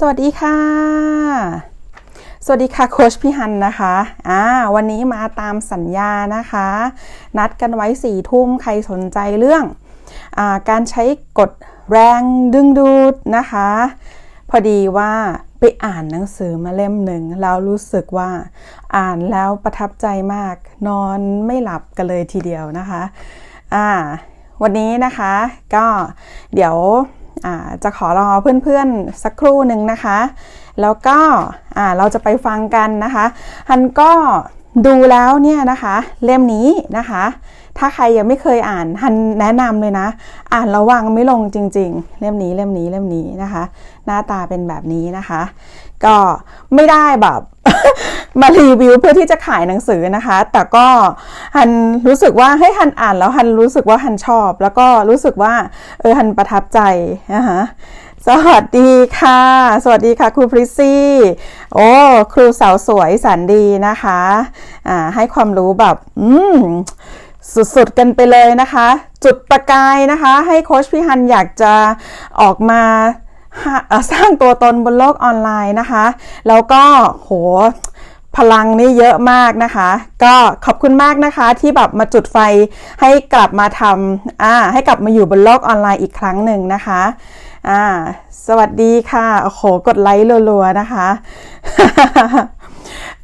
สวัสดีค่ะ สวัสดีค่ะโคชพี่ฮันนะคะอ่าวันนี้มาตามสัญญานะคะ นัดกันไว้สี่ทุ่มใครสนใจเรื่องอาการใช้กดแรงดึงดูดนะคะ พอดีว่าไปอ่านหนังสือมาเล่มหนึ่งแล้วรู้สึกว่าอ่านแล้วประทับใจมาก นอนไม่หลับกันเลยทีเดียวนะคะอ่าวันนี้นะคะก็เดี๋ยว จะขอรอเพื่อนๆสักครู่หนึ่งนะคะ แล้วก็เราจะไปฟังกันนะคะฮันก็ ดูแล้วเนี่ยนะคะเล่มนี้นะคะ ถ้าใครยังไม่เคยอ่านฮันแนะนำเลยนะ อ่านระวังไม่ลงจริง ๆ เล่มนี้เล่มนี้เล่มนี้นะคะ หน้าตาเป็นแบบนี้นะคะ ก็ไม่ได้แบบมารีวิวเพื่อที่จะขายหนังสือนะคะ แต่ก็ฮันรู้สึกว่าให้ฮันอ่านแล้วฮันรู้สึกว่าฮันชอบ แล้วก็รู้สึกว่าเออฮันประทับใจนะคะ สวัสดีค่ะ สวัสดีค่ะครูพริซี่ โอ้ครูสาวสวยสันดีนะคะอ่าให้ความรู้แบบ อืมสุดๆกันไปเลยนะคะ จุดประกายนะคะ ให้โค้ชพี่ฮันอยากจะออกมาสร้างตัวตนบนโลกออนไลน์นะคะ แล้วก็โหพลังนี่เยอะมากนะคะ ก็ขอบคุณมากนะคะที่แบบมาจุดไฟให้กลับมาทำอ่าให้กลับมาอยู่บนโลกออนไลน์อีกครั้งหนึ่งนะคะ อ่า สวัสดีค่ะโอ้โหกดไลค์รัวๆนะคะ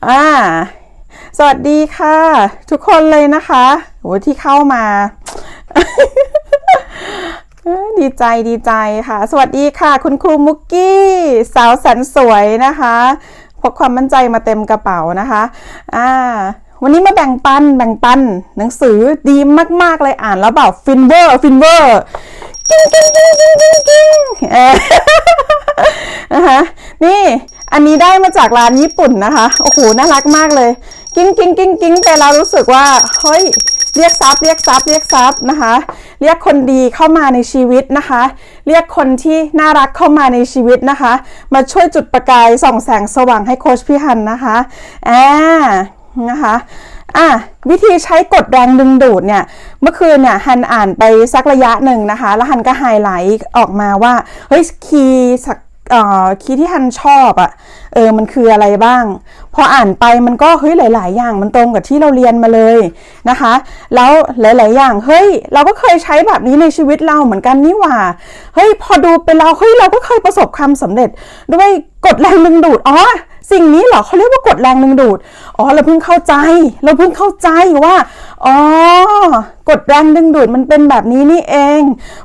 อ่า สวัสดีค่ะ ทุกคนเลยนะคะโหที่เข้ามาดีใจดีใจค่ะ สวัสดีค่ะ คุณครูมุกกี้ สาวสันสวยนะคะพกความมั่นใจมาเต็มกระเป๋านะคะ อ่า วันนี้มาแบ่งปันแบ่งปัน หนังสือดีมาก ๆ เลยอ่านแล้วแบบฟินเวอร์ฟินเวอร์กิ้งกิ้งกิ้ง นะคะนี่อันนี้ได้มาจากร้านญี่ปุ่นนะคะ โอ้โห น่ารักมากเลย กิ้งกิ้งกิ้งกิ้งไปแล้วรู้สึกว่า เฮ้ย เรียกซับเรียกซับเรียกซับนะคะ เรียกคนดีเข้ามาในชีวิตนะคะ เรียกคนที่น่ารักเข้ามาในชีวิตนะคะ มาช่วยจุดประกายส่องแสงสว่างให้โคชพี่ฮันนะคะอ่านะคะ อะวิธีใช้กดแรงดึงดูดเนี่ยเมื่อคืนเนี่ยฮันอ่านไปสักระยะหนึ่งนะคะ แล้วฮันก็ไฮไลท์ออกมาว่าเฮ้ยคีย์คีย์ที่ฮันชอบอะ่ะเออมันคืออะไรบ้าง พออ่านไปมันก็เฮ้ยหลาย ๆ อย่างมันตรงกับที่เราเรียนมาเลยนะคะ แล้วหลาย ๆ อย่างเฮ้ยเราก็เคยใช้แบบนี้ในชีวิตเราเหมือนกันนี่หว่าเฮ้ยพอดูไปเราเฮ้ยเราก็เคยประสบความสำเร็จด้วยกดแรงดึงดูดอ๋อ สิ่งนี้เหรอเขาเรียกว่ากดแรงดึงดูด อ๋อเราเพิ่งเข้าใจ เราเพิ่งเข้าใจว่า อ๋อกดแรงดึงดูดมันเป็นแบบนี้นี่เอง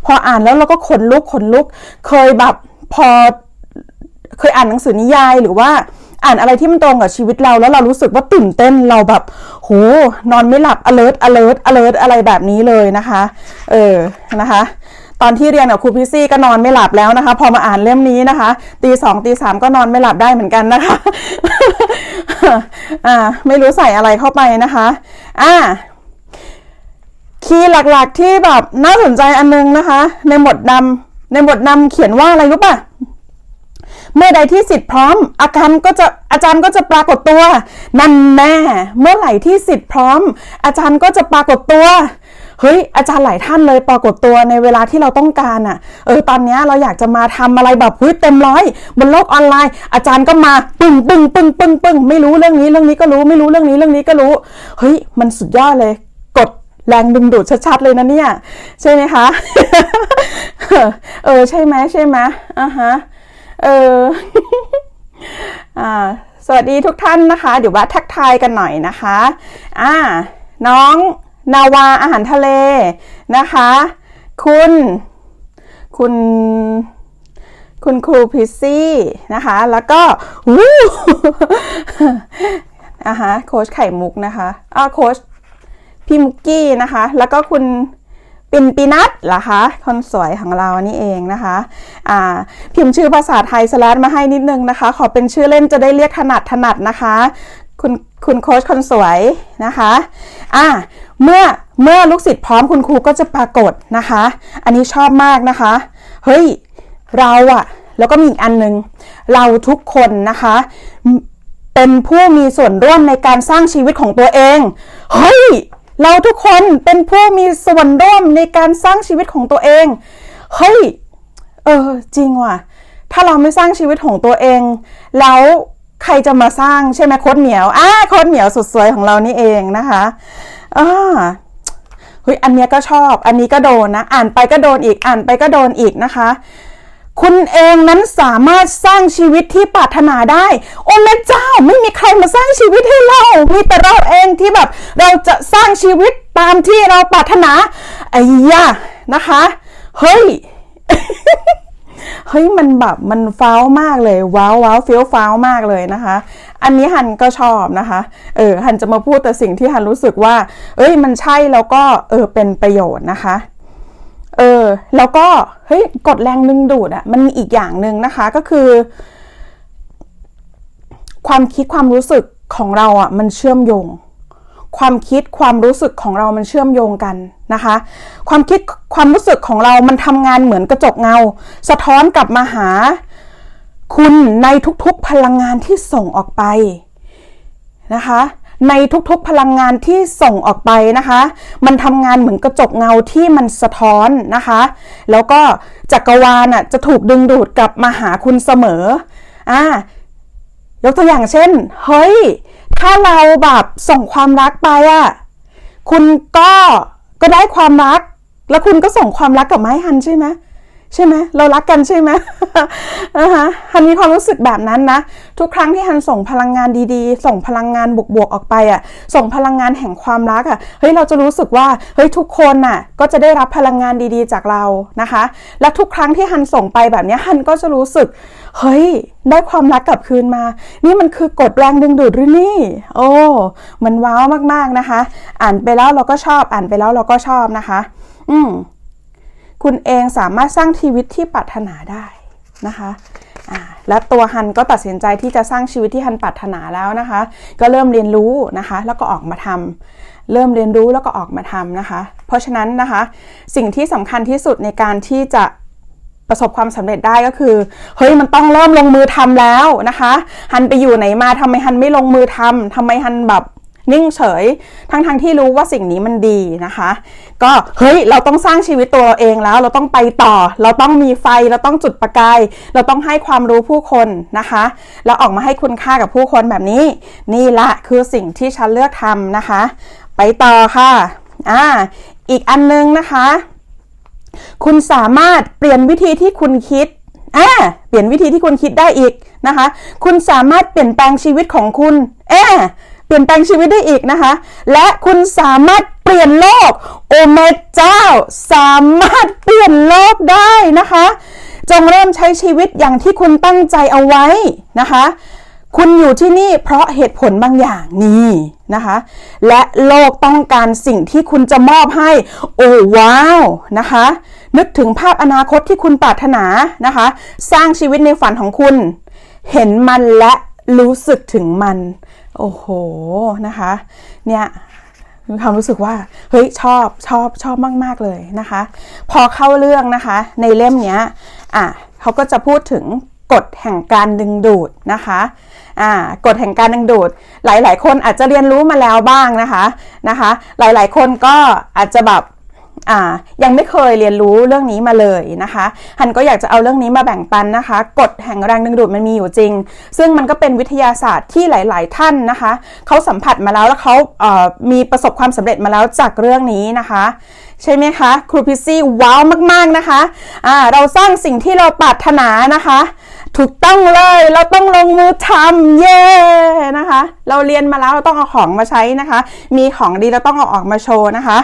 พออ่านแล้วเราก็ขนลุกขนลุก เคยแบบพอเคยอ่านหนังสือนิยายหรือว่าอ่านอะไรที่มันตรงกับชีวิตเราแล้วเรารู้สึกว่าตื่นเต้นเราแบบโหนอนไม่หลับ alert alert alert อะไรแบบนี้เลยนะคะ เออนะคะ ตอนที่เรียนกับครูพิซี่ก็นอนไม่หลับแล้วนะคะ พอมาอ่านเล่มนี้นะคะตีสองตีสามก็นอนไม่หลับได้เหมือนกันนะคะอ่าไม่รู้ใส่อะไรเข้าไปนะคะอ่าคีย์หลักๆที่แบบน่าสนใจอันนึงนะคะ ในบทนำในบทนำเขียนว่าอะไรรู้ป่ะเมื่อใดที่สิทธิ์พร้อม อาการก็จะอาจารย์ก็จะปรากฏตัว นั่นแม่เมื่อไหร่ที่สิทธิ์พร้อม อาจารย์ก็จะปรากฏตัว เฮ้ยอาจารย์หลายท่านเลยปรากฏตัวในเวลาที่เราต้องการอะ่ะเออตอนนี้เราอยากจะมาทำอะไรแบบเฮ้ยเต็มร้อยบนโลกออนไลน์ อาจารย์ก็มาปึ้งปึ้งปึ้งปึ้งปึ้งไม่รู้เรื่องนี้เรื่องนี้ก็รู้ไม่รู้เรื่องนี้เรื่องนี้ก็รู้เฮ้ยมันสุดยอดเลยกดแรงดึงดูดชัดๆเลยนะเนี่ย ใช่ไหมคะ เออใช่ไหมใช่ไหมอะฮะเอออ่าสวัสดีทุกท่านนะคะ เดี๋ยวว่าทักทายกันหน่อยนะคะ อ่า น้อง นาวาอาหารทะเลนะคะ คุณ คุณคุณครูพิซซี่นะคะ แล้วก็วู้อะฮะโค้ชไข่มุกนะคะอ่าโค้ชพี่มุกกี้นะคะ แล้วก็คุณปินปีนัทเหรอคะ คนสวยของเรานี่เองนะคะ อ่า พิมพ์ชื่อภาษาไทยสแลดมาให้นิดนึงนะคะ ขอเป็นชื่อเล่นจะได้เรียกถนัดถนัดนะคะ คุณคุณโค้ชคนสวยนะคะ อ่า เมื่อเมื่อลูกศิษย์พร้อมคุณครูก็จะปรากฏนะคะ อันนี้ชอบมากนะคะ เฮ้ย เราอะแล้วก็มีอีกอันหนึ่งเราทุกคนนะคะ เป็นผู้มีส่วนร่วมในการสร้างชีวิตของตัวเอง เฮ้ย เราทุกคนเป็นผู้มีส่วนร่วมในการสร้างชีวิตของตัวเอง เฮ้ย เออ จริงว่ะ ถ้าเราไม่สร้างชีวิตของตัวเอง แล้วใครจะมาสร้างใช่ไหมโคดเหมียวอ่าโคดเหมียวสุดสวยของเรานี่เองนะคะ อ่าเฮ้ยอันเนี้ยก็ชอบ อันนี้ก็โดนนะ อ่านไปก็โดนอีก อ่านไปก็โดนอีกนะคะ คุณเองนั้นสามารถสร้างชีวิตที่ปรารถนาได้ โอ้แม่เจ้าไม่มีใครมาสร้างชีวิตให้เรา มีแต่เราเองที่แบบเราจะสร้างชีวิตตามที่เราปรารถนาไอ้ยะนะคะ เฮ้ยเฮ้ยมันแบบมันฟ้าวมากเลย ว้าวว้าวเฟี้ยวฟ้าวมากเลยนะคะ อันนี้ฮันก็ชอบนะคะ เออฮันจะมาพูดแต่สิ่งที่ฮันรู้สึกว่า เอ้ยมันใช่แล้วก็เออเป็นประโยชน์นะคะ เออแล้วก็เฮ้ยกดแรงดึงดูดอะมันมีอีกอย่างหนึ่งนะคะก็คือ ความคิดความรู้สึกของเราอะมันเชื่อมโยง ความคิดความรู้สึกของเรามันเชื่อมโยงกันนะคะ ความคิดความรู้สึกของเรามันทำงานเหมือนกระจกเงา สะท้อนกลับมาหา คุณในทุกๆพลังงานที่ส่งออกไปนะคะ ในทุกๆพลังงานที่ส่งออกไปนะคะ มันทำงานเหมือนกระจกเงาที่มันสะท้อนนะคะ แล้วก็จักรวาลน่ะจะถูกดึงดูดกลับมาหาคุณเสมออ่ายกตัวอย่างเช่น เฮ้ย ถ้าเราแบบส่งความรักไปอะคุณก็ก็ได้ความรัก แล้วคุณก็ส่งความรักกลับมาให้ฮันใช่ไหม ใช่ไหมเรารักกันใช่ไหมนะคะฮันมีความรู้สึกแบบนั้นนะ ทุกครั้งที่ฮันส่งพลังงานดีๆ ส่งพลังงานบวกๆออกไปอะ่ะ ส่งพลังงานแห่งความรักอะ่ะเฮ้ยเราจะรู้สึกว่าเฮ้ยทุกคนน่ะ ก็จะได้รับพลังงานดีๆจากเรานะคะ และทุกครั้งที่ฮันส่งไปแบบนี้ฮันก็จะรู้สึกเฮ้ยได้ความรักกลับคืนมา นี่มันคือกดแรงดึงดูดหรือนี่ โอ้ มันว้าวมากๆนะคะ อ่านไปแล้วเราก็ชอบ อ่านไปแล้วเราก็ชอบนะคะ อืม คุณเองสามารถสร้างชีวิตที่ปรารถนาได้นะคะและตัวฮันก็ตัดสินใจที่จะสร้างชีวิตที่ฮันปรารถนาแล้วนะคะ ก็เริ่มเรียนรู้นะคะ แล้วก็ออกมาทำเริ่มเรียนรู้แล้วก็ออกมาทำนะคะ เพราะฉะนั้นนะคะ สิ่งที่สำคัญที่สุดในการที่จะประสบความสำเร็จได้ก็คือ เฮ้ยมันต้องเริ่มลงมือทำแล้วนะคะ ฮันไปอยู่ไหนมาทำไมฮันไม่ลงมือทำทำไมฮันแบบ นิ่งเฉย ทั้งๆทที่รู้ว่าสิ่งนี้มันดีนะคะ ก็เฮ้ยเราต้องสร้างชีวิตตัวเราเองแล้ว เราต้องไปต่อ เราต้องมีไฟ เราต้องจุดประกาย เราต้องให้ความรู้ผู้คนนะคะ แล้วออกมาให้คุณค่ากับผู้คนแบบนี้ นี่ละคือสิ่งที่ฉันเลือกทำนะคะ ไปต่อค่ะอ่าอีกอันนึงนะคะ คุณสามารถเปลี่ยนวิธีที่คุณคิดอ่าเปลี่ยนวิธีที่คุณคิดได้อีกนะคะ คุณสามารถเปลี่ยนแปลงชีวิตของคุณเอ๊ เปลี่ยนแปลงชีวิตได้อีกนะคะ และคุณสามารถเปลี่ยนโลก โอเมเจ้า สามารถเปลี่ยนโลกได้นะคะ จงเริ่มใช้ชีวิตอย่างที่คุณตั้งใจเอาไว้นะคะ คุณอยู่ที่นี่เพราะเหตุผลบางอย่างนี่นะคะ และโลกต้องการสิ่งที่คุณจะมอบให้ โอ้ว้าวนะคะ นึกถึงภาพอนาคตที่คุณปรารถนานะคะ สร้างชีวิตในฝันของคุณ เห็นมันและรู้สึกถึงมัน โอ้โหนะคะเนี่ยมีความรู้สึกว่าเฮ้ยชอบชอบชอบมาก ๆ เลยนะคะ พอเข้าเรื่องนะคะ ในเล่มเนี้ยอะเขาก็จะพูดถึงกฎแห่งการดึงดูดนะคะอ่ากฎแห่งการดึงดูด หลาย ๆ คนอาจจะเรียนรู้มาแล้วบ้างนะคะนะคะ หลาย ๆ คนก็อาจจะแบบ อ่ายังไม่เคยเรียนรู้เรื่องนี้มาเลยนะคะฮันก็อยากจะเอาเรื่องนี้มาแบ่งปันนะคะกฎแห่งแรงดึงดูดมันมีอยู่จริง ซึ่งมันก็เป็นวิทยาศาสตร์ที่หลาย ๆ ท่านนะคะเขาสัมผัสมาแล้วแล้วเขาเอ่อมีประสบความสำเร็จมาแล้วจากเรื่องนี้นะคะใช่ไหมคะครูพิซซี่ว้าวมาก ๆ นะคะอ่าเราสร้างสิ่งที่เราปรารถนานะคะ ถูกต้องเลยเราต้องลงมือทำเย่นะคะ เราเรียนมาแล้วเราต้องเอาของมาใช้นะคะ มีของดีเราต้องเอาออกมาโชว์นะคะ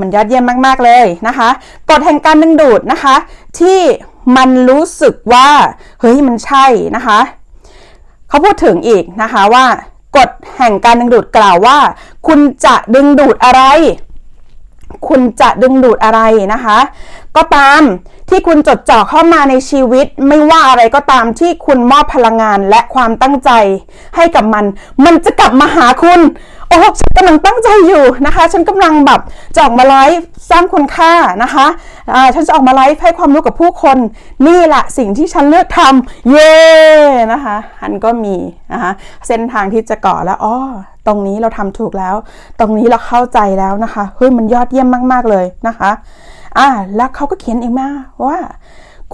มันยอดเยี่ยมมาก ๆ เลยนะคะกฎแห่งการดึงดูดนะคะ ที่มันรู้สึกว่า เฮ้ยมันใช่นะคะเขาพูดถึงอีกนะคะว่ากฎแห่งการดึงดูดกล่าวว่า คุณจะดึงดูดอะไร คุณจะดึงดูดอะไรนะคะ ก็ตามที่คุณจดจ่อเข้ามาในชีวิต ไม่ว่าอะไรก็ตามที่คุณมอบพลังงานและความตั้งใจให้กับมัน มันจะกลับมาหาคุณโอ้ฉันกำลังตั้งใจอยู่นะคะ ฉันกำลังแบบจะออกมาไลฟ์สร้างคุณค่านะคะอ่าฉันจะออกมาไลฟ์ให้ความรู้กับผู้คน นี่แหละสิ่งที่ฉันเลือกทำเย้นะคะอันก็มีนะคะเส้นทางที่จะก่อแล้วอ๋อ ตรงนี้เราทำถูกแล้ว ตรงนี้เราเข้าใจแล้วนะคะเฮ้ยมันยอดเยี่ยมมาก ๆ เลยนะคะอ่าแล้วเขาก็เขียนอีกมาว่า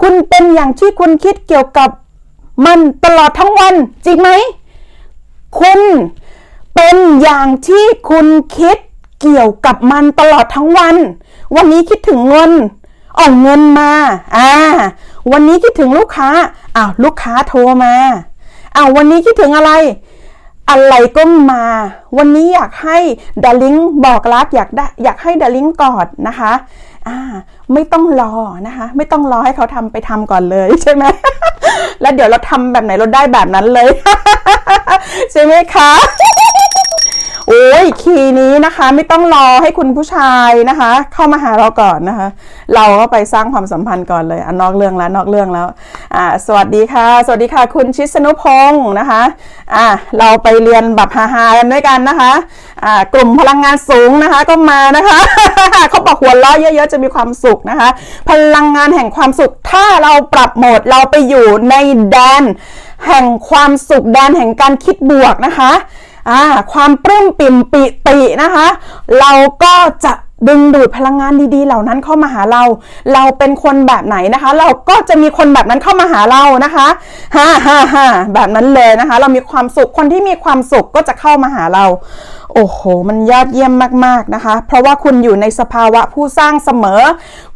คุณเป็นอย่างที่คุณคิดเกี่ยวกับมันตลอดทั้งวัน จริงไหม คุณเป็นอย่างที่คุณคิดเกี่ยวกับมันตลอดทั้งวัน วันนี้คิดถึงเงินเอ่อเงินมาอ่าวันนี้คิดถึงลูกค้าอ้าวลูกค้าโทรมาอ้าววันนี้คิดถึงอะไร อะไรก็มา วันนี้อยากให้ดาริงบอกรักอยากได้อยากให้ดาริงกอดนะคะอ่าไม่ต้องรอนะคะ ไม่ต้องรอให้เขาทำไปทำก่อนเลยใช่ไหมแล้วเดี๋ยวเราทำแบบไหนเราได้แบบนั้นเลย ใช่ไหมคะโอ้ยคีย์นี้นะคะ ไม่ต้องรอให้คุณผู้ชายนะคะ เข้ามาหาเราก่อนนะคะ เราก็ไปสร้างความสัมพันธ์ก่อนเลยอนอกเรื่องแล้วนอกเรื่องแล้ว อ่าสวัสดีค่ะ สวัสดีค่ะ คุณชิสนุพงศ์นะคะอ่าเราไปเรียนแบบฮาๆกันด้วยกันนะคะอ่ากลุ่มพลังงานสูงนะคะก็มานะคะเขาบอกหัวเราะเยอะๆจะมีความสุขนะคะ พลังงานแห่งความสุขถ้าเราปรับโหมดเราไปอยู่ในแดน แห่งความสุขแดนแห่งการคิดบวกนะคะอ่าความปลื้มปิ่มปิตินะคะ เราก็จะ ดึงดูดพลังงานดีๆ เหล่านั้นเข้ามาหาเรา เราเป็นคนแบบไหนนะคะ เราก็จะมีคนแบบนั้นเข้ามาหาเรานะคะฮ่าฮ่าฮ่าแบบนั้นเลยนะคะ เรามีความสุข คนที่มีความสุขก็จะเข้ามาหาเรา โอ้โห มันยอดเยี่ยมมากๆนะคะ เพราะว่าคุณอยู่ในสภาวะผู้สร้างเสมอ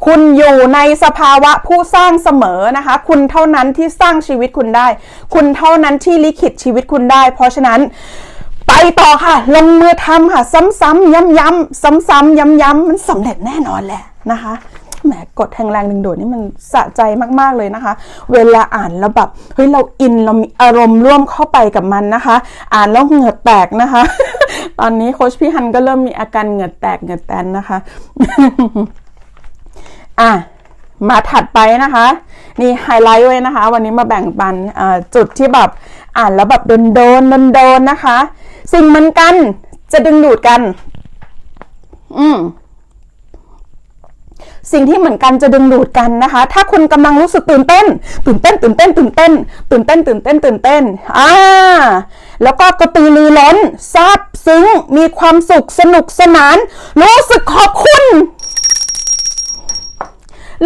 คุณอยู่ในสภาวะผู้สร้างเสมอนะคะ คุณเท่านั้นที่สร้างชีวิตคุณได้ คุณเท่านั้นที่ลิขิตชีวิตคุณได้ เพราะฉะนั้น ไปต่อค่ะ ลงมือทำค่ะ ซ้ำๆย้ำๆซ้ำๆย้ำๆมันสำเร็จแน่นอนแหละนะคะแหมกดแห่งแรงดึงดูดนี่มันสะใจมากๆเลยนะคะ เวลาอ่านแล้วแบบเฮ้ยเราอินเรามีอารมณ์ร่วมเข้าไปกับมันนะคะ อ่านแล้วเหงื่อแตกนะคะ ตอนนี้โคชพี่ฮันก็เริ่มมีอาการเหงื่อแตกเหงื่อแตนนะคะอะมาถัดไปนะคะ นี่ไฮไลท์ไว้นะคะ วันนี้มาแบ่งปันจุดที่แบบ อ่านแล้วแบบโดนโดนโดนโดนนะคะ สิ่งเหมือนกันจะดึงดูดกัน อืมสิ่งที่เหมือนกันจะดึงดูดกันนะคะ ถ้าคุณกำลังรู้สึกตื่นเต้น ตื่นเต้น ตื่นเต้น ตื่นเต้น ตื่นเต้น ตื่นเต้น ตื่นเต้น อ่า แล้วก็กระตือรือร้น ซาบซึ้ง มีความสุข สนุกสนาน รู้สึกขอบคุณ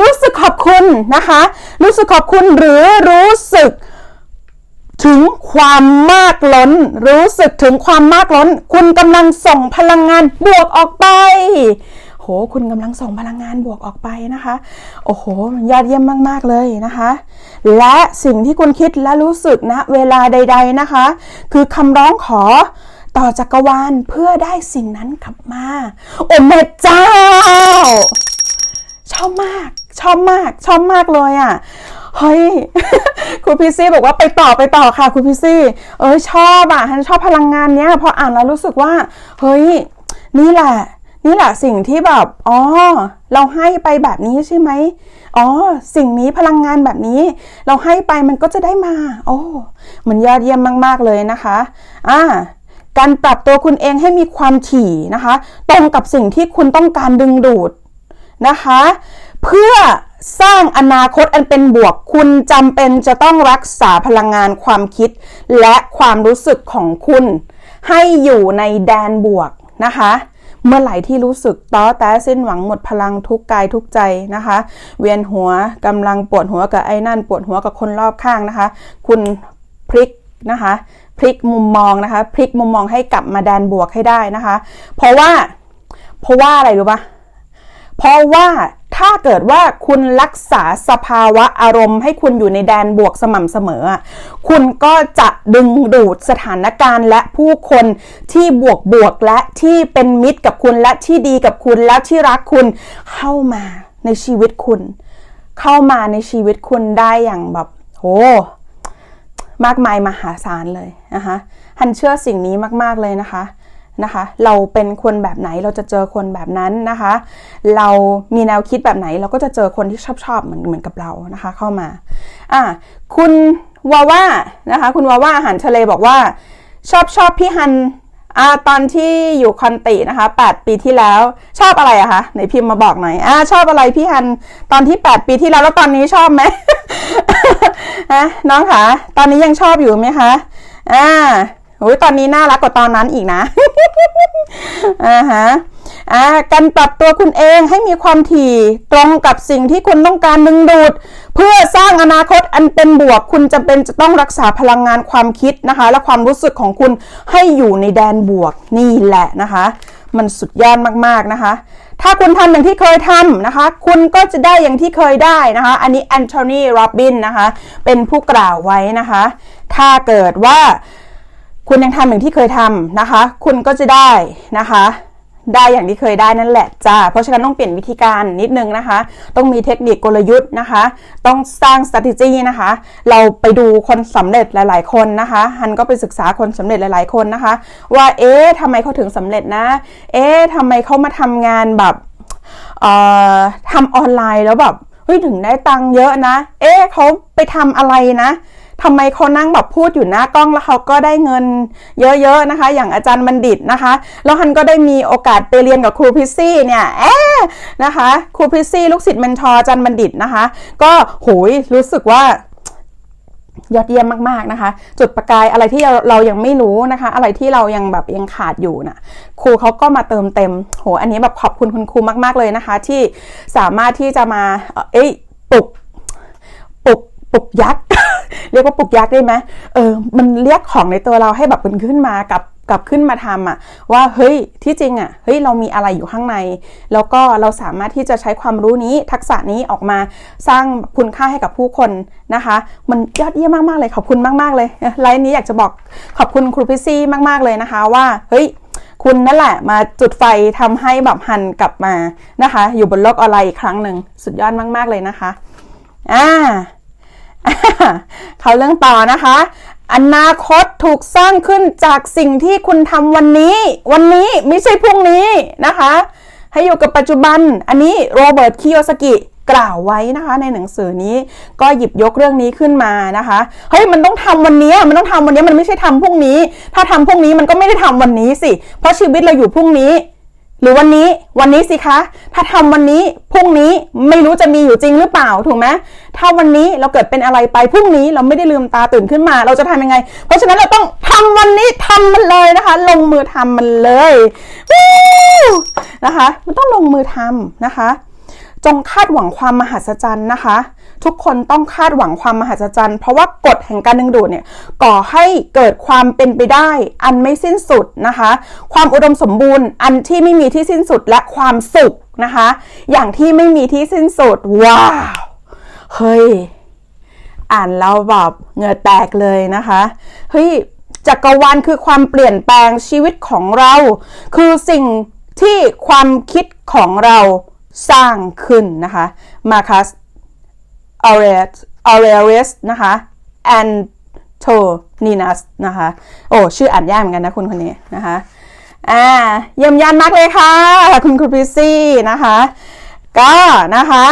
รู้สึกขอบคุณนะคะ รู้สึกขอบคุณหรือรู้สึก ถึงความมากล้น รู้สึกถึงความมากล้น คุณกำลังส่งพลังงานบวกออกไป โห คุณกำลังส่งพลังงานบวกออกไปนะคะ โอ้โห ยอดเยี่ยมมาก ๆ เลยนะคะ และสิ่งที่คุณคิดและรู้สึกนะ เวลาใด ๆนะคะ คือคำร้องขอต่อจักรวาลเพื่อได้สิ่งนั้นกลับมา โอ้แม่เจ้า ชอบมาก ชอบมาก ชอบมากเลยอะ เฮ้ยครูพิซี่บอกว่าไปต่อไปต่อค่ะครูพิซี่ เอ้ยชอบอะฉันชอบพลังงานเนี้ยพออ่านแล้วรู้สึกว่า เฮ้ย นี่แหละ นี่แหละสิ่งที่แบบอ๋อเราให้ไปแบบนี้ใช่ไหมอ๋อ สิ่งนี้พลังงานแบบนี้ เราให้ไปมันก็จะได้มา โอ้มันยอดเยี่ยมมาก ๆเลยนะคะอ่าการปรับตัวคุณเองให้มีความถี่นะคะ ตรงกับสิ่งที่คุณต้องการดึงดูดนะคะ เพื่อ สร้างอนาคตอันเป็นบวก คุณจำเป็นจะต้องรักษาพลังงานความคิด และความรู้สึกของคุณ ให้อยู่ในแดนบวกนะคะ เมื่อไหร่ที่รู้สึกต้อแต้สิ้นหวังหมดพลังทุกกายทุกใจนะคะ เวียนหัวกำลังปวดหัวกับไอ้นั่น ปวดหัวกับคนรอบข้างนะคะ คุณพลิกนะคะ พลิกมุมมองนะคะ พลิกมุมมองให้กลับมาแดนบวกให้ได้นะคะ เพราะว่า เพราะว่าอะไรรู้ปะเพราะว่า ถ้าเกิดว่าคุณรักษาสภาวะอารมณ์ ให้คุณอยู่ในแดนบวกสม่ำเสมอ คุณก็จะดึงดูดสถานการณ์และผู้คนที่บวกบวกและที่เป็นมิตรกับคุณและที่ดีกับคุณและที่รักคุณเข้ามาในชีวิตคุณ เข้ามาในชีวิตคุณได้อย่างแบบโหมากมายมหาศาลเลยนะคะฮันเชื่อสิ่งนี้มาก ๆ เลยนะคะ นะคะ เราเป็นคนแบบไหนเราจะเจอคนแบบนั้นนะคะ เรามีแนวคิดแบบไหนเราก็จะเจอคนที่ชอบชอบเหมือนเหมือนกับเรานะคะ เข้ามาอะคุณวาว่านะคะ คุณวาว่าอาหารทะเลบอกว่า ชอบชอบพี่ฮันอ่าตอนที่อยู่คอนตินะคะ 8 ปีที่แล้วชอบอะไรอะคะไหนพิมพ์มาบอกหน่อยอ่าชอบอะไรพี่ฮันตอนที่ 8 ปีที่แล้วแล้วตอนนี้ชอบไหมฮะน้องคะตอนนี้ยังชอบอยู่ไหมคะอ่า โอ้ยตอนนี้น่ารักกว่าตอนนั้นอีกนะอ่าฮะอ่าการปรับตัวคุณเองให้มีความถี่ตรงกับสิ่งที่คุณต้องการดึงดูด เพื่อสร้างอนาคตอันเป็นบวก คุณจำเป็นจะต้องรักษาพลังงานความคิดนะคะ และความรู้สึกของคุณให้อยู่ในแดนบวกนี่แหละนะคะ มันสุดยอดมากๆนะคะ ถ้าคุณทำอย่างที่เคยทำนะคะ คุณก็จะได้อย่างที่เคยได้นะคะ อันนี้แอนโทนีโรบินนะคะ เป็นผู้กล่าวไว้นะคะ ถ้าเกิดว่า คุณยังทำอย่างที่เคยทำนะคะ คุณก็จะได้นะคะ ได้อย่างที่เคยได้นั่นแหละจ้าเพราะฉะนั้นต้องเปลี่ยนวิธีการนิดนึงนะคะ ต้องมีเทคนิคกลยุทธ์นะคะ ต้องสร้าง strategy นะคะ เราไปดูคนสำเร็จหลาย ๆ คนนะคะฮันก็ไปศึกษาคนสำเร็จหลาย ๆ คนนะคะ ว่าเอ๊ะทำไมเขาถึงสำเร็จนะ เอ๊ะทำไมเขามาทำงานแบบเอ่อทำออนไลน์แล้วแบบเฮ้ยถึงได้ตังค์เยอะนะ เอ๊ะเขาไปทำอะไรนะ ทำไมเขานั่งแบบพูดอยู่หน้ากล้องแล้วเขาก็ได้เงินเยอะๆนะคะ อย่างอาจารย์บัณฑิตนะคะ แล้วฮันก็ได้มีโอกาสไปเรียนกับครูพิซซี่เนี่ยเอ๊นะคะครูพิซซี่ลูกศิษย์เมนทอร์อาจารย์บัณฑิตนะคะ ก็โหยรู้สึกว่ายอดเยี่ยมมากๆนะคะ จุดประกายอะไรที่เราเรายังไม่รู้นะคะ อะไรที่เรายังแบบยังขาดอยู่นะครูเขาก็มาเติมเต็มโหอันนี้แบบขอบคุณคุณครูมาก ๆเลยนะคะ ที่สามารถที่จะมาเอ่อเอ้ยปลุก ปลุกยักษ์ เรียกว่าปลุกยักษ์ได้ไหมเออ มันเรียกของในตัวเราให้แบบมันขึ้นมากับกลับขึ้นมาทำอะว่าเฮ้ยที่จริงอะเฮ้ยเรามีอะไรอยู่ข้างใน แล้วก็เราสามารถที่จะใช้ความรู้นี้ทักษะนี้ออกมาสร้างคุณค่าให้กับผู้คนนะคะ มันยอดเยี่ยมมากๆเลยขอบคุณมากๆเลยไลน์นี้อยากจะบอกขอบคุณครูพิซซี่มากๆเลยนะคะว่าเฮ้ยคุณนั่นแหละมาจุดไฟทำให้แบบฮันกลับมานะคะ อยู่บนโลกออนไลน์อีกครั้งหนึ่งสุดยอดมาก ๆเลยนะคะอ่า เขาเรื่องต่อนะคะ อนาคตถูกสร้างขึ้นจากสิ่งที่คุณทำวันนี้ วันนี้ไม่ใช่พรุ่งนี้นะคะ ให้อยู่กับปัจจุบัน อันนี้โรเบิร์ตคิโยสกิกล่าวไว้นะคะในหนังสือนี้ก็หยิบยกเรื่องนี้ขึ้นมานะคะเฮ้ยมันต้องทำวันนี้มันต้องทำวันนี้มันไม่ใช่ทำพรุ่งนี้ ถ้าทำพรุ่งนี้มันก็ไม่ได้ทำวันนี้สิ เพราะชีวิตเราอยู่พรุ่งนี้ หรือวันนี้วันนี้สิคะ ถ้าทำวันนี้พรุ่งนี้ไม่รู้จะมีอยู่จริงหรือเปล่าถูกไหม ถ้าวันนี้เราเกิดเป็นอะไรไปพรุ่งนี้เราไม่ได้ลืมตาตื่นขึ้นมา เราจะทำยังไง เพราะฉะนั้นเราต้องทำวันนี้ทำมันเลยนะคะ ลงมือทำมันเลยนะคะ มันต้องลงมือทำนะคะ จงคาดหวังความมหัศจรรย์นะคะ ทุกคนต้องคาดหวังความมหัศจรรย์ เพราะว่ากฎแห่งการดึงดูดเนี่ยก่อให้เกิดความเป็นไปได้ อันไม่สิ้นสุดนะคะ ความอุดมสมบูรณ์ อันที่ไม่มีที่สิ้นสุดและความสุขนะคะ อย่างที่ไม่มีที่สิ้นสุดว้าว เฮ้ย อ่านแล้วแบบเหงื่อแตกเลยนะคะ เฮ้ยจักรวาลคือความเปลี่ยนแปลงชีวิตของเรา คือสิ่งที่ความคิดของเราสร้างขึ้นนะคะมาคัสออเรสออเรสนะคะแอนโทนีนัสนะคะ โอ้ ชื่ออ่านยากเหมือนกันนะคุณคนนี้นะคะอ่าเยี่ยมยานมากเลยค่ะ คุณครูพิซซี่นะคะ ก็นะคะ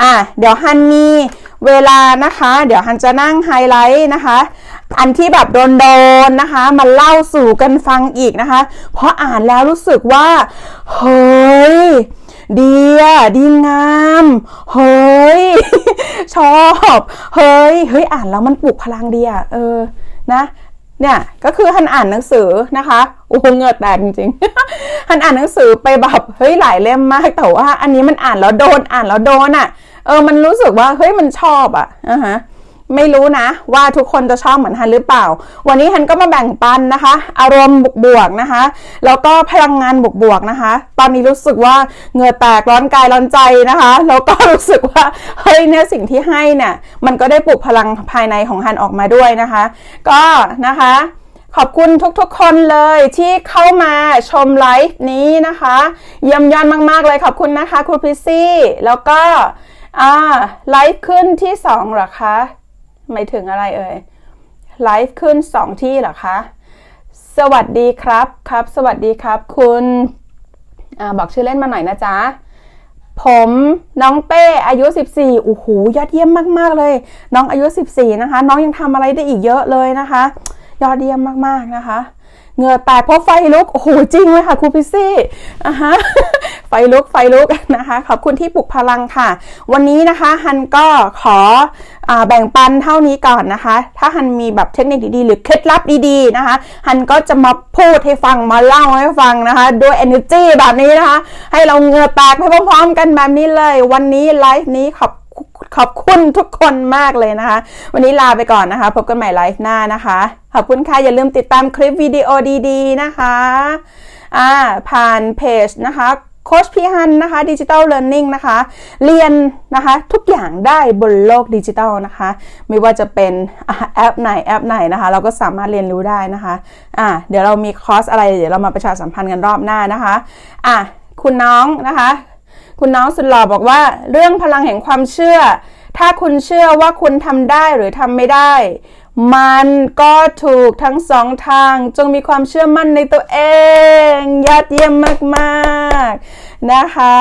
อะเดี๋ยวฮันมีเวลานะคะ เดี๋ยวฮันจะนั่งไฮไลท์นะคะ อันที่แบบโดนๆนะคะ มาเล่าสู่กันฟังอีกนะคะ เพราะอ่านแล้วรู้สึกว่า เฮ้ยดีอะดีงาม เฮ้ย ชอบ เฮ้ย เฮ้ยอ่านแล้วมันปลุกพลังดีอะเออนะ เนี่ยก็คือฮันอ่านหนังสือนะคะโอ้เงื่อแตกจริงๆฮันอ่านหนังสือไปแบบเฮ้ยหลายเล่มมากแต่ว่าอันนี้มันอ่านแล้วโดนอ่านแล้วโดนอะ เออมันรู้สึกว่าเฮ้ยมันชอบอะอะฮะ ไม่รู้นะว่าทุกคนจะชอบเหมือนฮันหรือเปล่า วันนี้ฮันก็มาแบ่งปันนะคะ อารมณ์บวกๆนะคะ แล้วก็พลังงานบวกๆนะคะ ตอนนี้รู้สึกว่าเหงื่อแตกร้อนกายร้อนใจนะคะ แล้วก็รู้สึกว่าเฮ้ยเนี่ยสิ่งที่ให้เนี่ยมันก็ได้ปลุกพลังภายในของฮันออกมาด้วยนะคะ ก็นะคะขอบคุณทุกๆ คนเลยที่เข้ามาชมไลฟ์นี้นะคะเยี่ยมยอดมากๆเลยขอบคุณนะคะครูพิซซี่ แล้วก็อ่าไลฟ์ขึ้นที่สองเหรอคะ หมายถึงอะไรเอ่ยไลฟ์ขึ้นสองที่เหรอคะ สวัสดีครับครับ สวัสดีครับ คุณอบอกชื่อเล่นมาหน่อยนะจ๊ะ ผมน้องเป้อายุ 14 โอ้โหยอดเยี่ยมมากๆเลย น้องอายุ 14 นะคะ น้องยังทำอะไรได้อีกเยอะเลยนะคะ ยอดเยี่ยมมากๆนะคะ เงื่อแตกเพราะไฟลุก โอ้โห จริงเลยค่ะครูพิซซี่อะฮะ ไฟลุก ไฟลุกนะคะ ขอบคุณที่ปลุกพลังค่ะ วันนี้นะคะฮันก็ขออแบ่งปันเท่านี้ก่อนนะคะ ถ้าฮันมีแบบเทคนิคดีๆ หรือเคล็ดลับดีๆนะคะ ฮันก็จะมาพูดให้ฟัง มาเล่าให้ฟังนะคะ ด้วย energy แบบนี้นะคะ ให้เราเงื่อแตกไปพร้อมๆกันแบบนี้เลย วันนี้ไลฟ์นี้ขอบ ขอบคุณทุกคนมากเลยนะคะ วันนี้ลาไปก่อนนะคะ พบกันใหม่ไลฟ์หน้านะคะ ขอบคุณค่ะ อย่าลืมติดตามคลิปวิดีโอดีๆนะคะอ่าผ่านเพจนะคะโค้ชพี่ฮันนะคะดิจิ t a ลเ e ิร์นนิ่งนะคะ เรียนนะคะทุกอย่างได้บนโลกดิจิทัลนะคะ ไม่ว่าจะเป็นอแอปไหนแอปไหนนะคะ เราก็สามารถเรียนรู้ได้นะคะอ่าเดี๋ยวเรามีคอร์สอะไร เดี๋ยวเรามาประชาสัมพันธ์กันรอบหน้านะคะอะคุณน้องนะคะ คุณน้องสุดหล่อบอกว่า เรื่องพลังแห่งความเชื่อ ถ้าคุณเชื่อว่าคุณทำได้หรือทำไม่ได้ มันก็ถูกทั้งสองทาง จงมีความเชื่อมั่นในตัวเอง ยอดเยี่ยมมากๆนะคะ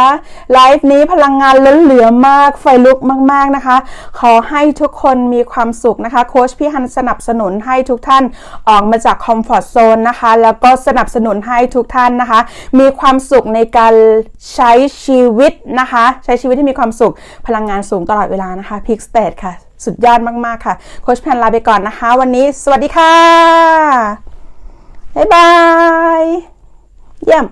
ไลฟ์นี้พลังงานล้นเหลือมาก ไฟลุกมาก ๆนะคะ ขอให้ทุกคนมีความสุขนะคะโค้ชพี่ฮันสนับสนุนให้ทุกท่านออกมาจากคอมฟอร์ทโซนนะคะ แล้วก็สนับสนุนให้ทุกท่านนะคะ มีความสุขในการใช้ชีวิตนะคะ ใช้ชีวิตที่มีความสุขพลังงานสูงตลอดเวลานะคะพิกสเตทค่ะ สุดยอดมากๆค่ะ โคชแพนลาไปก่อนนะคะ วันนี้สวัสดีค่ะ บ๊ายบาย เยี่ยม